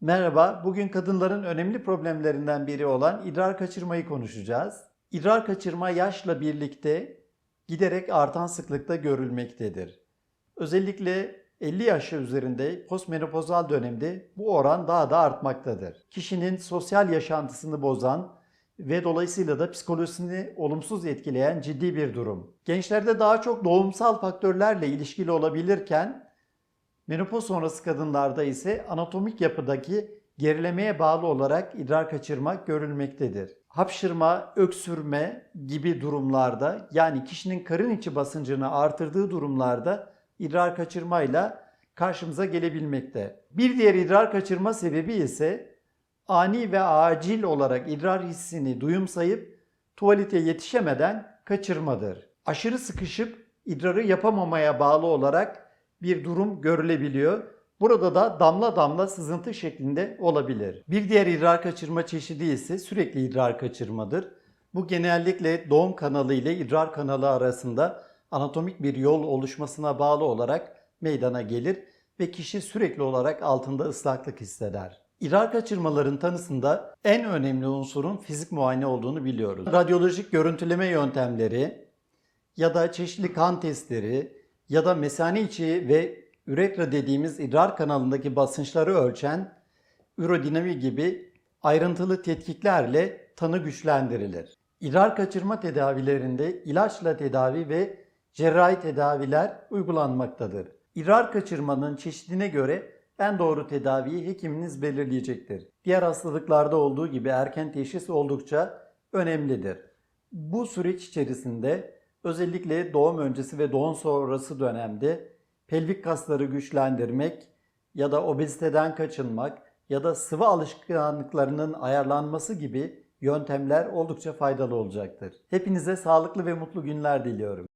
Merhaba, bugün kadınların önemli problemlerinden biri olan idrar kaçırmayı konuşacağız. İdrar kaçırma yaşla birlikte giderek artan sıklıkta görülmektedir. Özellikle 50 yaş üzerinde postmenopozal dönemde bu oran daha da artmaktadır. Kişinin sosyal yaşantısını bozan ve dolayısıyla da psikolojisini olumsuz etkileyen ciddi bir durum. Gençlerde daha çok doğumsal faktörlerle ilişkili olabilirken Menopoz sonrası kadınlarda ise anatomik yapıdaki gerilemeye bağlı olarak idrar kaçırma görülmektedir. Hapşırma, öksürme gibi durumlarda yani kişinin karın içi basıncını artırdığı durumlarda idrar kaçırmayla karşımıza gelebilmekte. Bir diğer idrar kaçırma sebebi ise ani ve acil olarak idrar hissini duyumsayıp tuvalete yetişemeden kaçırmadır. Aşırı sıkışıp idrarı yapamamaya bağlı olarak bir durum görülebiliyor. Burada da damla damla sızıntı şeklinde olabilir. Bir diğer idrar kaçırma çeşidi ise sürekli idrar kaçırmadır. Bu genellikle doğum kanalı ile idrar kanalı arasında anatomik bir yol oluşmasına bağlı olarak meydana gelir ve kişi sürekli olarak altında ıslaklık hisseder. İdrar kaçırmaların tanısında en önemli unsurun fizik muayene olduğunu biliyoruz. Radyolojik görüntüleme yöntemleri ya da çeşitli kan testleri ya da mesane içi ve üretra dediğimiz idrar kanalındaki basınçları ölçen ürodinami gibi ayrıntılı tetkiklerle tanı güçlendirilir. İdrar kaçırma tedavilerinde ilaçla tedavi ve cerrahi tedaviler uygulanmaktadır. İdrar kaçırmanın çeşidine göre en doğru tedaviyi hekiminiz belirleyecektir. Diğer hastalıklarda olduğu gibi erken teşhis oldukça önemlidir. Bu süreç içerisinde özellikle doğum öncesi ve doğum sonrası dönemde pelvik kasları güçlendirmek ya da obeziteden kaçınmak ya da sıvı alışkanlıklarının ayarlanması gibi yöntemler oldukça faydalı olacaktır. Hepinize sağlıklı ve mutlu günler diliyorum.